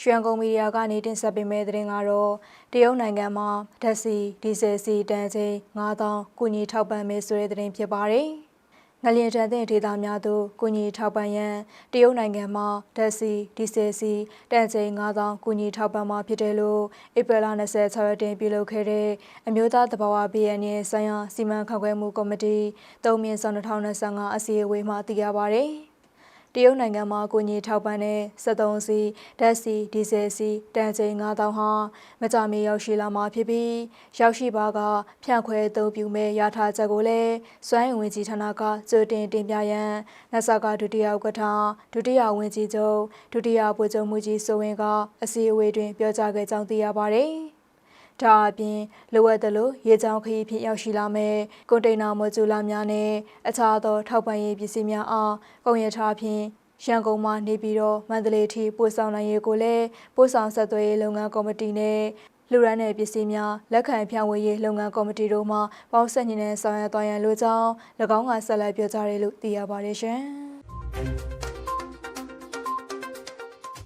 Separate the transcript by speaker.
Speaker 1: ရွှေကုန်းမီဒီယာကနေတင်ဆက်ပေးမယ့်သတင်းကတော့တရုတ်နိုင်ငံမှာဓာတ်ဆီဒီဇယ်ဆီတန်ချိန်9000ကုညီထောက်ပံ့မယ်ဆိုတဲ့သတင်းဖြစ်ပါတယ်။ငလျင်တန်တဲ့ဒေသများသို့ကုညီထောက်ပံ့ရန်တရုတ်နိုင်ငံမှာဓာတ်ဆီဒီဇယ်ဆီတန်ချိန်9000ကုညီထောက်ပံ့မှာဖြစ်တယ်လို့ဧပြီလ26ရက်တင်ပြုလုပ်ခဲ့တဲ့အမျိုးသားတဘာဝပြည်ရန်ရဲ့ဆိုင်ရာစီမံခန့်ခွဲမှုကော်မတီ၃မြင့်2025အစည်းအဝေးမှာသိရပါဗျ။ တရုတ်နိုင်ငံမှာကိုကြီးထောက်ပံ့တဲ့73စီဓာတ်စီဒီဇယ်စီတန်ချိန်9000ဟာမကြမီရောက်ရှိလာမှာဖြစ်ပြီးရောက်ရှိပါကဖြန့်ခွဲအသုံးပြုမဲ့ရထားချက်ကိုလည်းစွမ်းအင်ဝင်ကြီးဌာနကကြိုတင်တင်ပြရန်နဆကဒုတိယဥက္ကဋ္ဌဒုတိယဝန်ကြီးချုပ်ဒုတိယဗိုလ်ချုပ်မှုကြီးစိုးဝင်းကအစည်းအဝေးတွင်ပြောကြားခဲ့ကြောင်းသိရပါတယ်။ ဒါအပြင်လိုအပ်သလိုရေချောင်းခရီးဖြင့်ရောက်ရှိလာမဲ့ကွန်တိန်နာမော်ဂျူလာများနဲ့အခြားသောထောက်ပံ့ရေးပစ္စည်းများအားကုန်ရထားဖြင့်ရန်ကုန်မှနေပြီးတော့မန္တလေးထိပို့ဆောင်နိုင်ရေးကိုလည်းပို့ဆောင်ဆက်သွယ်ရေးလုပ်ငန်းကော်မတီနဲ့လူရန်တဲ့ပစ္စည်းများလက်ခံဖြန့်ဝေရေးလုပ်ငန်းကော်မတီတို့မှပေါင်းဆက်ညီနဲ့ဆောင်ရွက်သွားရန်လိုကြောင်း၎င်းကဆက်လက်ပြောကြားရလို့သိရပါတယ်ရှင်။